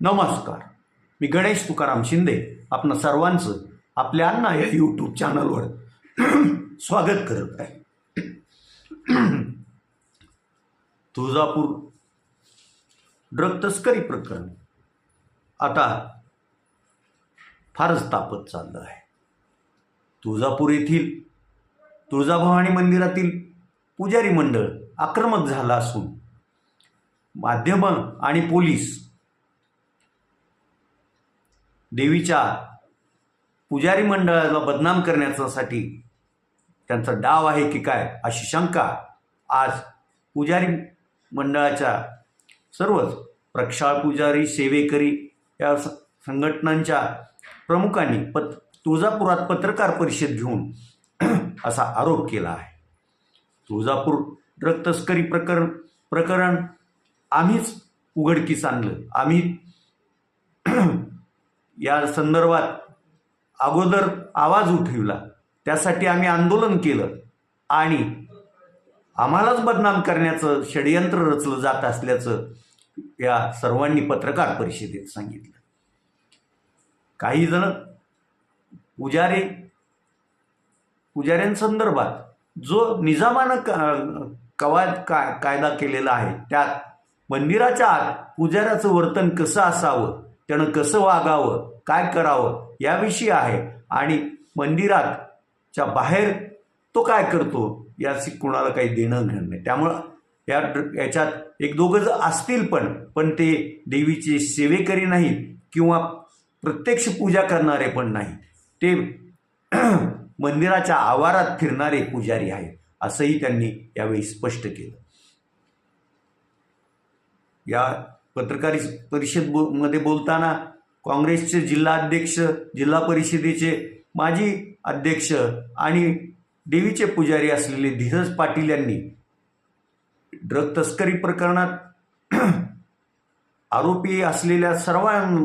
नमस्कार. मी गणेश तुकाराम शिंदे आपणा सर्वांचं आपल्या अण्णा या यूट्यूब चॅनलवर स्वागत करत आहे. तुळजापूर ड्रग तस्करी प्रकरण. आता फारच तापत चाललं आहे. तुळजापूर येथील तुळजाभवानी मंदिरातील पुजारी मंडळ आक्रमक झालं असून माध्यमं आणि पोलीस देवीच्या पुजारी मंडळाला बदनाम करण्यासाठी त्यांचा डाव आहे की काय अशी शंका आज पुजारी मंडळाच्या सर्वच प्रक्षाळ पुजारी सेवेकरी या संघटनांच्या प्रमुखांनी पत तुळजापुरात पत्रकार परिषद घेऊन असा आरोप केला आहे. तुळजापूर ड्रग तस्करी प्रकरण प्रकरण आम्हीच उघडकीस आणलं. आम्ही या संदर्भात अगोदर आवाज उठविला. त्यासाठी आम्ही आंदोलन केलं आणि आम्हालाच बदनाम करण्याचं षडयंत्र रचलं जात असल्याचं या सर्वांनी पत्रकार परिषदेत सांगितलं. काही जण पुजारी पुजाऱ्यांसंदर्भात जो निजामानं क- कवायत का कायदा केलेला आहे त्यात मंदिराच्या आत पुजाऱ्याचं वर्तन कसं असावं त्यानं कसं वागावं काय करावं याविषयी आहे. आणि मंदिरातच्या बाहेर तो काय करतो याची कुणाला काही देणं घेणं नाही. त्यामुळं या याच्यात एक दोघं जर असतील पण पण ते देवीचे सेवेकरी नाहीत किंवा प्रत्यक्ष पूजा करणारे पण नाही ते मंदिराच्या आवारात फिरणारे पुजारी आहेत असंही त्यांनी यावेळी स्पष्ट केलं. या पत्रकार परिषद बो मध्ये बोलताना काँग्रेसचे जिल्हाध्यक्ष जिल्हा परिषदेचे माजी अध्यक्ष आणि देवीचे पुजारी असलेले धीरज पाटील यांनी ड्रग तस्करी प्रकरणात आरोपी असलेल्या सर्वां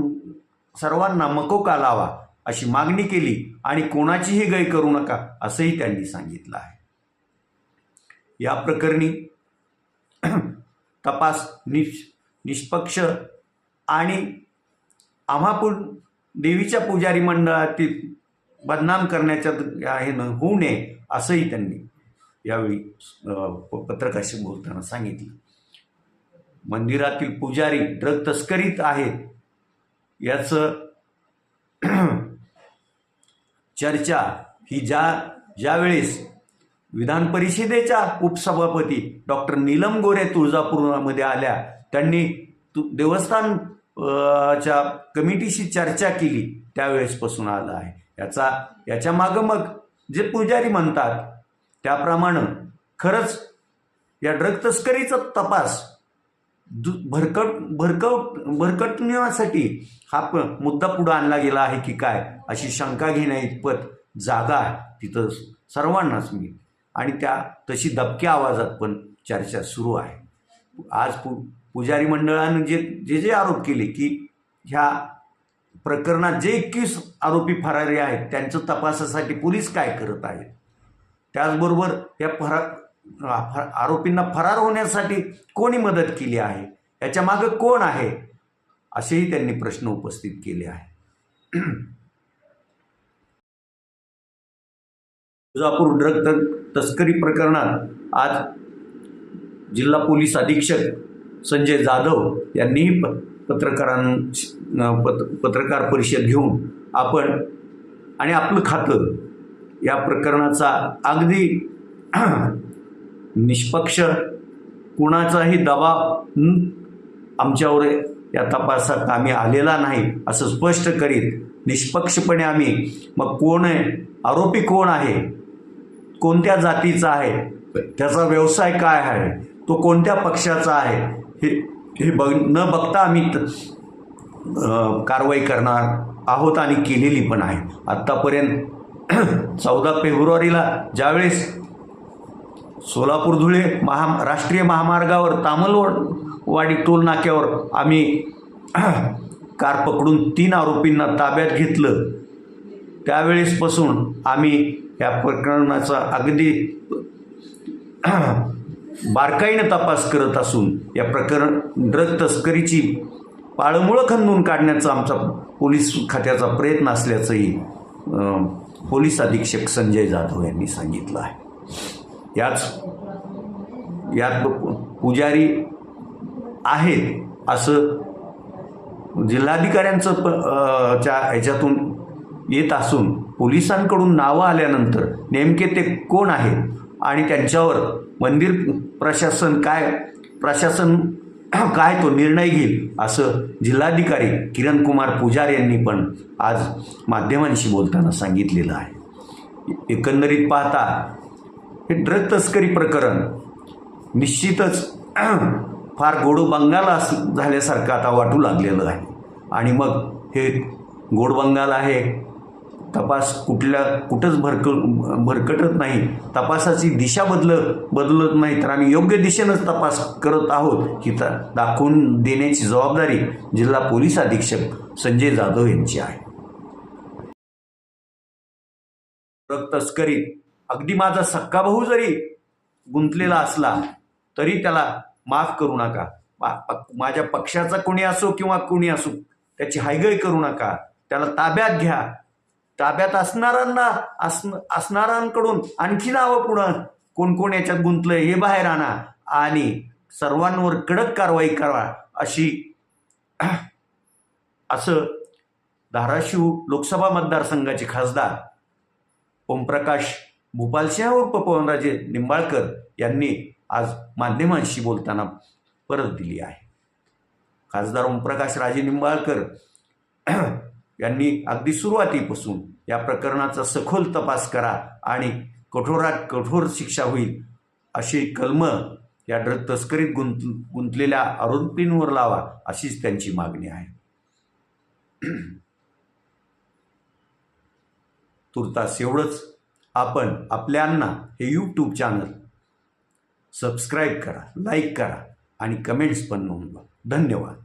सर्वांना मकोका लावा अशी मागणी केली आणि कोणाचीही गय करू नका असंही त्यांनी सांगितलं आहे. या प्रकरणी तपास निश निष्पक्ष आणि आम्हापूर देवीच्या पुजारी मंडळातील बदनाम करण्याच्या ह्यानं होऊ नये असंही त्यांनी यावेळी प- पत्रकाशी बोलताना सांगितलं. मंदिरातील पुजारी ड्रग तस्करीत आहेत याचं चर्चा ही ज्या ज्यावेळेस विधान परिषदेच्या उपसभापती डॉक्टर नीलम गोरे तुळजापूरमध्ये आल्या त्यांनी तु देवस्थान च्या कमिटीशी चर्चा केली. त्यावेळेसपासून आलं आहे. याचा याच्या मागं मग जे पुजारी म्हणतात त्याप्रमाणे खरंच या ड्रग तस्करीचा तपास दु भरकट भरकट भरकटण्यासाठी हा प मुद्दा पुढं आणला गेला आहे की काय? अशी शंका घेण्या इतपत जागा तिथं सर्वांनाच मी. आणि त्या तशी दबक्या आवाजात पण चर्चा सुरू आहे. आज पु पुजारी मंडळानं जे जे जे आरोप केले की ह्या प्रकरणात जे एकवीस आरोपी फरारी आहेत त्यांचं तपासासाठी पोलीस काय करत आहेत? त्याचबरोबर या फरा आरोपींना फरार होण्यासाठी कोणी मदत केली आहे? याच्या मागं कोण आहे? असेही त्यांनी प्रश्न उपस्थित केले आहे तुळजापूर ड्रग तस्करी प्रकरणात आज जिल्हा पोलीस अधीक्षक संजय जाधव यांनीही प- पत्रकारां पत पत्रकार परिषद घेऊन आपण आणि आपलं खातं या प्रकरणाचा अगदी निष्पक्ष कुणाचाही दबाव आमच्यावर या तपासात आम्ही आलेला नाही असं स्पष्ट करीत निष्पक्षपणे आम्ही मग कोण आहे? आरोपी कोण आहे? कोणत्या जातीचा आहे? त्याचा व्यवसाय काय आहे? तो कोणत्या पक्षाचा आहे? हे हे बघ न बघता आम्ही त- कारवाई करणार आहोत आणि केलेली पण आहे. आत्तापर्यंत चौदा फेब्रुवारीला ज्यावेळेस सोलापूर धुळे महा राष्ट्रीय महामार्गावर तामलवाडी टोल नाक्यावर आम्ही कार पकडून तीन आरोपींना ताब्यात घेतलं त्यावेळेसपासून आम्ही या प्रकरणाचा अगदी बारकाईनं तपास करत असून या प्रकरण ड्रग तस्करीची पाळमुळं खंदून काढण्याचा आमचा पोलीस खात्याचा प्रयत्न असल्याचंही पोलीस अधीक्षक संजय जाधव यांनी सांगितलं आहे. याच यात पुजारी आहेत असं जिल्हाधिकाऱ्यांचं प च्या ह्याच्यातून येत असून पोलिसांकडून नावं आल्यानंतर नेमके ते कोण आहेत? आणि त्यांच्यावर मंदिर प्रशासन काय प्रशासन काय तो निर्णय घेईल असं जिल्हाधिकारी किरण कुमार पुजार यांनी पण आज माध्यमांशी बोलताना सांगितलेलं आहे. एकंदरीत पाहता हे ड्रग तस्करी प्रकरण निश्चितच फार गोड बंगाल अस झाल्यासारखं आता वाटू लागलेलं आहे. आणि मग हे गोड बंगाल आहे तपास कुठल्या कुठंच भरक भरकटत नाही. तपासाची दिशा बदल बदलत नाही तर आम्ही योग्य दिशेनंच तपास करत आहोत ही तर दाखवून देण्याची जबाबदारी जिल्हा पोलीस अधीक्षक संजय जाधव यांची आहे. ड्रग तस्करी. अगदी माझा सक्का भाऊ जरी गुंतलेला असला तरी त्याला माफ करू नका. मा- माझ्या पक्षाचा कोणी असो किंवा कोणी असो त्याची हायगय करू नका. त्याला ताब्यात घ्या. ताब्यात असणाऱ्यांना असण असणाऱ्यांकडून आणखी नावं पुढं कोण कोण याच्यात गुंतलं हे बाहेर आणा आणि सर्वांवर कडक कारवाई करा अशी असं धाराशिव लोकसभा मतदारसंघाचे खासदार ओमप्रकाश भूपालसिंह उर्फ पवनराजे निंबाळकर यांनी आज माध्यमांशी बोलताना परत दिली आहे. खासदार ओमप्रकाश राजे निंबाळकर यांनी अगदी सुरुवातीपासून या प्रकरणाचा सखोल तपास करा आणि कठोरात कठोर शिक्षा होईल अशी कलमं या ड्रग तस्करीत गुंत गुंतलेल्या आरोपींवर लावा अशीच त्यांची मागणी आहे. तुर्तास एवढंच. आपण आपल्यांना हे यूट्यूब चॅनल सबस्क्राईब करा लाईक करा आणि कमेंट्स पण नोंदवा. धन्यवाद.